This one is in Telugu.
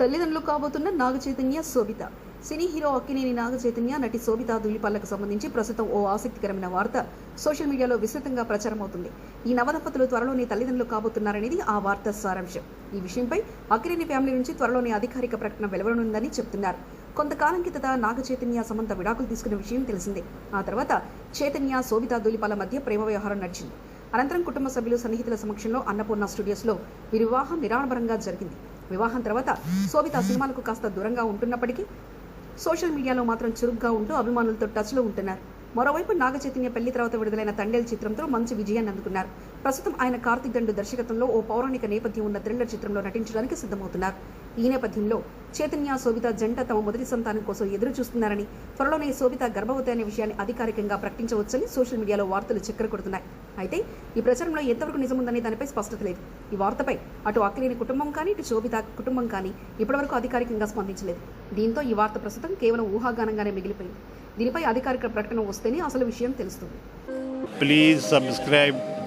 తల్లిదండ్రులు కాబోతున్న నాగ చైతన్య శోభిత. సినీ హీరో అక్కినేని నాగ చైతన్య నటి శోభిత దులిపల్లకు సంబంధించి ప్రస్తుతం ఓ ఆసక్తికరమైన వార్త సోషల్ మీడియాలో విస్తృతంగా ప్రచారమవుతుంది. ఈ నవదంపతులు త్వరలోనే తల్లిదండ్రులు కాబోతున్నారనేది ఆ వార్త సారాంశం. ఈ విషయంపై అక్కినేని ఫ్యామిలీ నుంచి త్వరలోనే అధికారిక ప్రకటన వెలువడనుందని చెప్తున్నారు. కొంతకాలం కిందట నాగ చైతన్య సమంత విడాకులు తీసుకున్న విషయం తెలిసిందే. ఆ తర్వాత చైతన్య శోభిత దులిపాల మధ్య ప్రేమ వ్యవహారం నడిచింది. అనంతరం కుటుంబ సభ్యులు సన్నిహితుల సమక్షంలో అన్నపూర్ణ స్టూడియోస్లో వీరి వివాహం నిరాడంబరంగా జరిగింది. వివాహం తర్వాత శోభిత సినిమాలకు కాస్త దూరంగా ఉంటున్నప్పటికీ సోషల్ మీడియాలో మాత్రం చురుగ్గా ఉంటూ అభిమానులతో టచ్లో ఉంటున్నారు. మరోవైపు నాగ చైతన్య పెళ్ళి తర్వాత విడుదలైన తండేల్ చిత్రంతో మంచి విజయాన్ని అందుకున్నారు. ప్రస్తుతం ఆయన కార్తిక్ దండు దర్శకత్వంలో ఓ పౌరాణిక నేపథ్యం ఉన్న థ్రిల్లర్ చిత్రంలో నటించడానికి సిద్ధమవుతున్నారు. ఈ నేపథ్యంలో చైతన్య శోభిత జంట తమ మొదటి సంతానం కోసం ఎదురు చూస్తున్నారని త్వరలోనే శోభిత గర్భవతి అనే విషయాన్ని అధికారికంగా ప్రకటించవచ్చని సోషల్ మీడియాలో వార్తలు చక్కెర కొడుతున్నాయి అయితే ఈ ప్రచారంలో ఎంతవరకు నిజముందనే దానిపై స్పష్టత లేదు. ఈ వార్తపై అటు అక్కినేని కుటుంబం కానీ ఇటు శోభిత కుటుంబం కానీ ఇప్పటివరకు అధికారికంగా స్పందించలేదు. దీంతో ఈ వార్త ప్రస్తుతం కేవలం ఊహాగానంగానే మిగిలిపోయింది. దీనిపై అధికారిక ప్రకటన వస్తేనే అసలు విషయం తెలుస్తుంది. Please subscribe